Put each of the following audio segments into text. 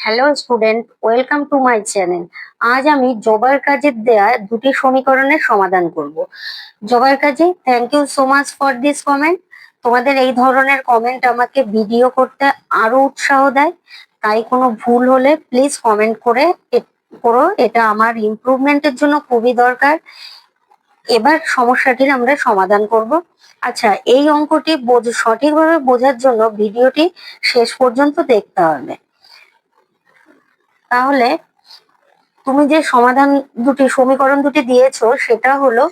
Hello student welcome to my channel আজ আমি জবার কাজের দেয়া দুটি সমীকরণের সমাধান করব। জবার কাজে thank you so much for this comment তোমাদের এই ধরনের কমেন্ট আমাকে ভিডিও করতে আরও উৎসাহ দেয়। তাই কোনো ভুল হলে প্লিজ কমেন্ট করে করো। এটা আমার ইমপ্রুভমেন্টের জন্য খুবই দরকার। এবার সমস্যাটির আমরা সমাধান করব। আচ্ছা এই অঙ্কটি সঠিকভাবে বোঝার জন্য ভিডিওটি শেষ পর্যন্ত দেখতে হবে। তাহলে তুমি যে সমাধান দুটি, সমীকরণ দুটি দিয়েছ, সেটা হলো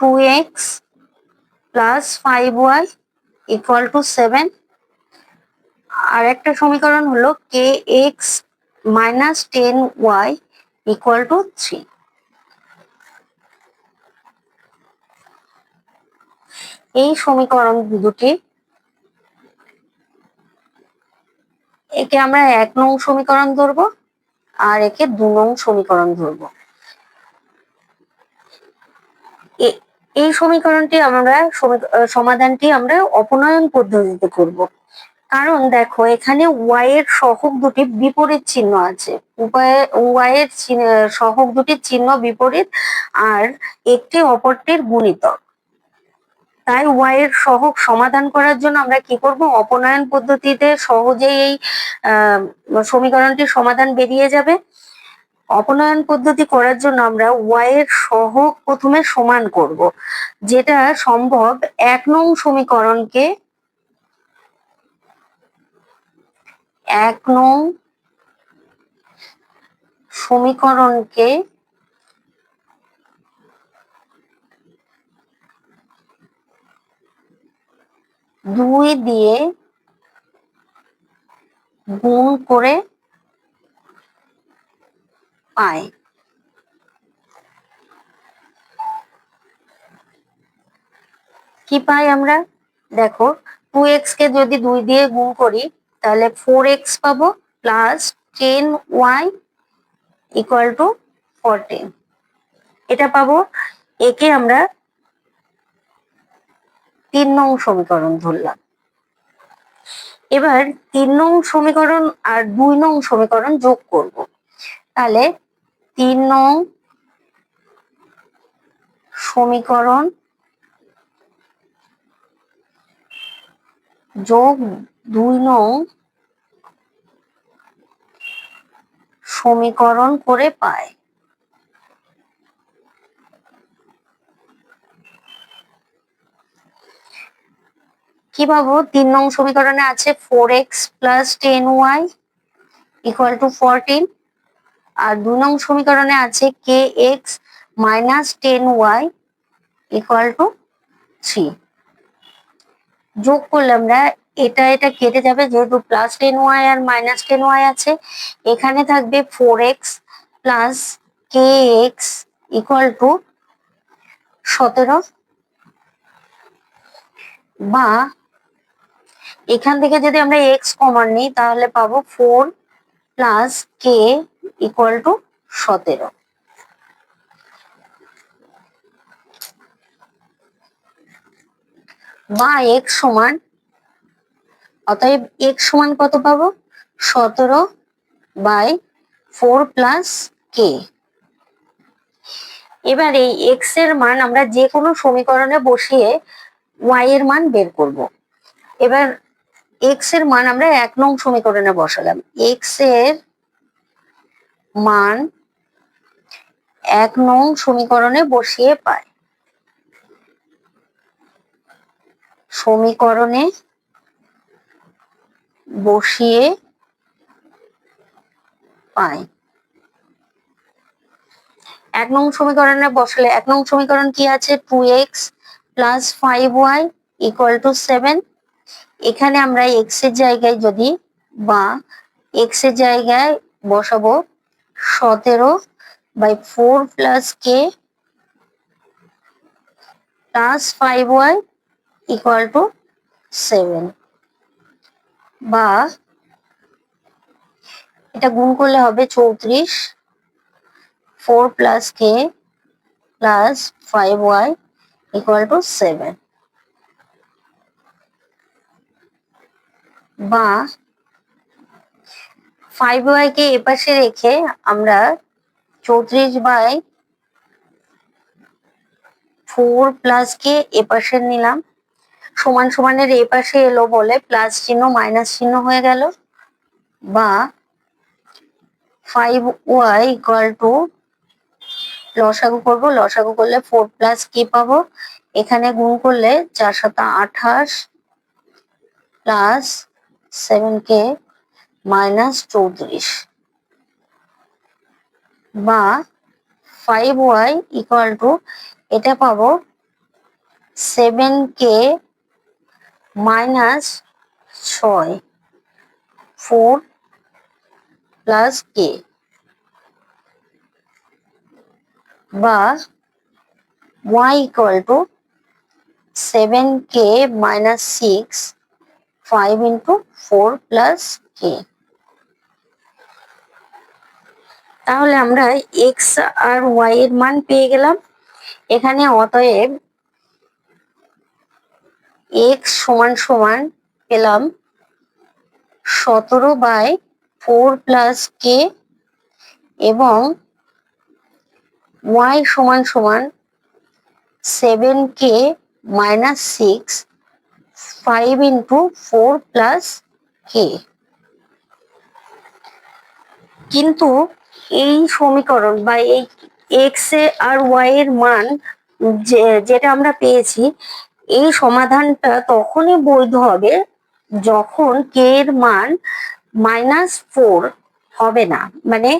two x plus five y equal to seven আর একটা সমীকরণ হলো k x minus ten y equal to three এই সমীকরণ দুটি, একে আমরা এক নং সমীকরণ ধরবো। আর একে দু নং সমীকরণ ধরবো। এই সমীকরণটি আমরা সমাধানটি আমরা অপনয়ন পদ্ধতিতে করব। কারণ দেখো, এখানে ওয়াই এর সহগ দুটি বিপরীত চিহ্ন আছে। ওয়াই এর সহগ দুটির চিহ্ন বিপরীত আর একটি অপরটির গুণিতক। তাই ওয়াই এর সহগ সমাধান করার জন্য আমরা কি করব? অপনয়ন পদ্ধতিতে সহজেই এই সমীকরণটির সমাধান বেরিয়ে যাবে। অপনয়ন পদ্ধতি করার জন্য আমরা ওয়াই এর সহগ প্রথমে সমান করব, যেটা সম্ভব এক নং সমীকরণকে এক নং সমীকরণকে দুই দিয়ে গুণ করে পাই। কি পাই আমরা? দেখো টু এক্স কে যদি দুই দিয়ে গুণ করি, তাহলে ফোর এক্স পাবো plus ten y equal to fourteen এটা পাবো, একে আমরা তিন নং সমীকরণ ধরলাম। এবার তিন নং সমীকরণ আর দুই নং সমীকরণ যোগ করব। তাহলে তিন নং সমীকরণ যোগ দুই নং সমীকরণ করে পায়। কি পাবো তিন নং সমীকরণে আছে four x plus ten y equal to fourteen আর দু নং সমীকরণে আছে k x minus ten y equal to three যোগ করলে আমরা এটা এটা কেটে যাবে, যেহেতু প্লাস টেন ওয়াই আর মাইনাস টেন ওয়াই আছে। এখানে থাকবে four x plus k x equal to সতেরো বা এখান থেকে যদি আমরা এক্স কমন নিই, তাহলে পাবো four plus k equal to সতেরো। বা এক্স সমান, অতএব এক্স সমান কত পাবো? সতেরো বাই ফোর প্লাস কে এবার এই এক্সের মান আমরা যে কোনো সমীকরণে বসিয়ে ওয়াই এর মান বের করব। এবার এক্সের মান আমরা এক নং সমীকরণে বসালাম। এক্সের মান এক নং সমীকরণে বসিয়ে পাই। সমীকরণে বসিয়ে পাই। এক নং সমীকরণে বসলে, এক নং সমীকরণ কি আছে? Two x plus five y equal to seven এখানে আমরা এক্সের জায়গায় যদি বা এক্সের জায়গায় বসাবো সতেরো by four plus k plus five y equal to seven বা এটা গুণ করলে হবে চৌত্রিশ four plus k plus five y equal to seven বা ফাইভ ওয়াই কে এপাশে রেখে আমরা চৌত্রিশ বাই ফোর প্লাস কে এপাশে নিলাম। সমান সমানের এপাশে এলো বলে প্লাস চিহ্ন মাইনাস চিহ্ন হয়ে গেল। বা ফাইভ ওয়াই ইকুয়াল টু লসাগু করব। লসাগু করলে ফোর প্লাস কি পাবো? এখানে গুণ করলে চার সাত আঠাশ প্লাস সেভেন কে মাইনাস চৌত্রিশ বা ফাইভ ওয়াই ইকুয়াল টু এটা পাবো সেভেন কে মাইনাস ছয় ফোর প্লাস কে বা y equal to 7k minus 6 5 into 4 plus k. তাহলে আমরা x আর y এর মান পেয়ে গেলাম। এখানে অতএব x সমান সমান পেলাম সতেরো বাই ফোর প্লাস কে এবং y সমান সমান seven k minus six five into four plus k কিন্তু এই সমীকরণ বা এই এক্স এ আর ওয়াই এর মান যেটা আমরা পেয়েছি, এই সমাধানটা তখনই বৈধ হবে যখন কে এর মান মাইনাস ফোর হবে না। মানে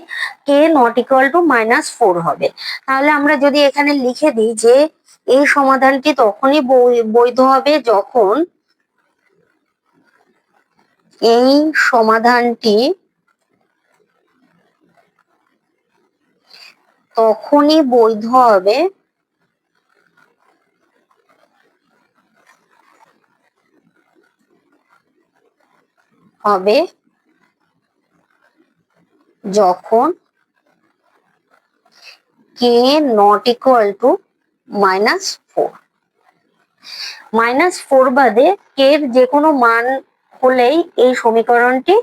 k not equal to minus four হবে। তাহলে আমরা যদি এখানে লিখে দিই যে এই সমাধানটি তখনই বৈধ হবে যখন এই সমাধানটি তখনই বৈধ হবে। হবে যখন k not equal to minus four minus four বাদে কে যে কোনো মান হলেই এই সমীকরণটি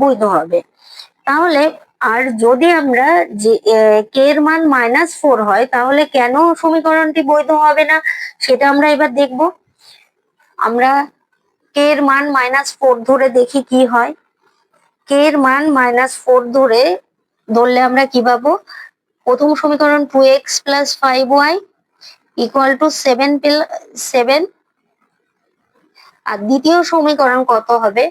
বৈধ হবে। তাহলে আর যদি আমরা যে কে এর মান মাইনাস ফোর হয়, তাহলে কেন সমীকরণটি বৈধ হবে না? সেটা আমরা এবার দেখব। আমরা কে এর মান মাইনাস ফোর ধরে দেখি কি হয়। কে এর মান মাইনাস ফোর ধরে ধরলে আমরা কি পাবো? প্রথম সমীকরণ two x plus five y equal to seven seven আর দ্বিতীয় সমীকরণ কত হবে?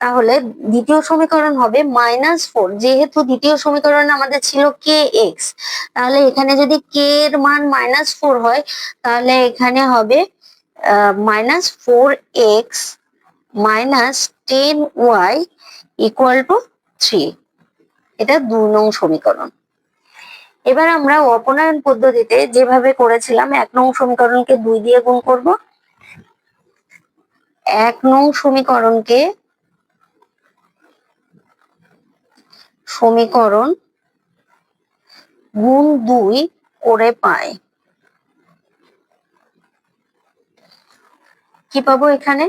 তাহলে দ্বিতীয় সমীকরণ হবে মাইনাস ফোর যেহেতু দ্বিতীয় সমীকরণ আমাদের ছিল কে এক্স তাহলে এখানে যদি কে এর মান মাইনাস ফোর হয়, তাহলে এখানে হবে minus four x minus ten y equal to three এটা দুই নং সমীকরণ। এবার আমরা অপনয়ন পদ্ধতিতে যেভাবে করেছিলাম, এক নং সমীকরণকে দুই দিয়ে গুণ করব। এক নং সমীকরণকে সমীকরণ গুণ দুই করে পায় কি পাবো এখানে?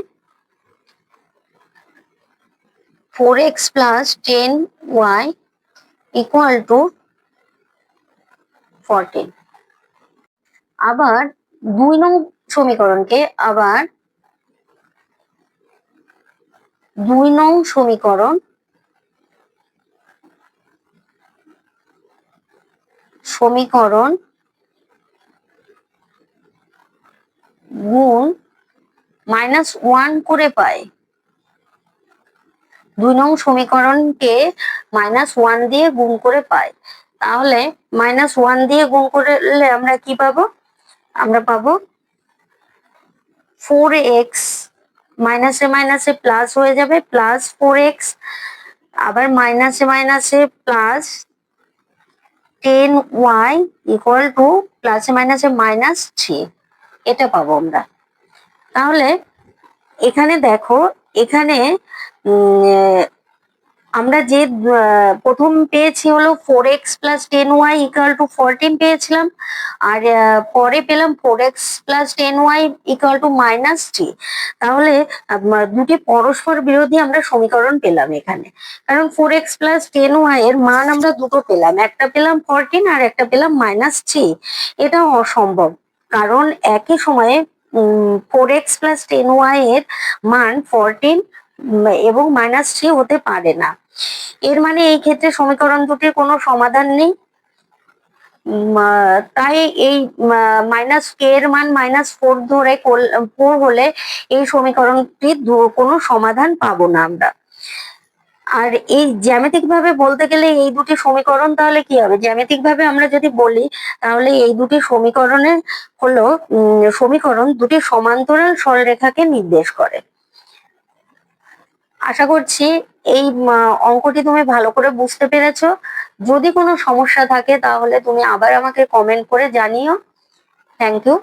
Four x plus ten y equal to fourteen আবার দুই নং সমীকরণকে আবার দুই নং সমীকরণ সমীকরণ গুণ মাইনাস ওয়ান করে পায় দুই নং সমীকরণকে মাইনাস ওয়ান দিয়ে গুণ করে পাই। তাহলে মাইনাস ওয়ান দিয়ে গুণ করলে আমরা কি পাবো? আমরা পাবো ফোর এক্স মাইনাসে মাইনাসে প্লাস হয়ে যাবে প্লাস ফোর এক্স আবার মাইনাসে মাইনাসে plus ten y equal to প্লাসে মাইনাসে মাইনাস থ্রি এটা পাবো আমরা। তাহলে এখানে দেখো, এখানে আমরা যে প্রথম পেয়েছি হলো four x plus ten y equal to fourteen পেয়েছিলাম, আর পরে পেলাম four x plus ten y equal to minus three তাহলে দুটি পরস্পর বিরোধী আমরা সমীকরণ পেলাম এখানে। কারণ four x plus ten y এর মান আমরা দুটো পেলাম, একটা পেলাম ফোরটিন আর একটা পেলাম মাইনাস থ্রি এটা অসম্ভব, কারণ একই সময়ে four x plus ten y এর মান ফোরটিন এবং মাইনাস থ্রি হতে পারে না। এর মানে এই ক্ষেত্রে সমীকরণ দুটির কোনো সমাধান নেই। তাই এই মাইনাস কে এর মান মাইনাস ফোর ধরে ফোর হলে এই সমীকরণটির কোনো সমাধান পাবো না আমরা। আর এই জ্যামিতিক ভাবে বলতে গেলে এই দুটি সমীকরণ তাহলে কি হবে? জ্যামিতিক ভাবে আমরা যদি বলি, তাহলে এই দুটি সমীকরণের হলো সমীকরণ দুটি সমান্তরাল সরলরেখাকে নির্দেশ করে। আশা করছি এই অঙ্কটি তুমি ভালো করে বুঝতে পেরেছ। যদি কোনো সমস্যা থাকে তাহলে তুমি আবার আমাকে কমেন্ট করে জানিও। Thank you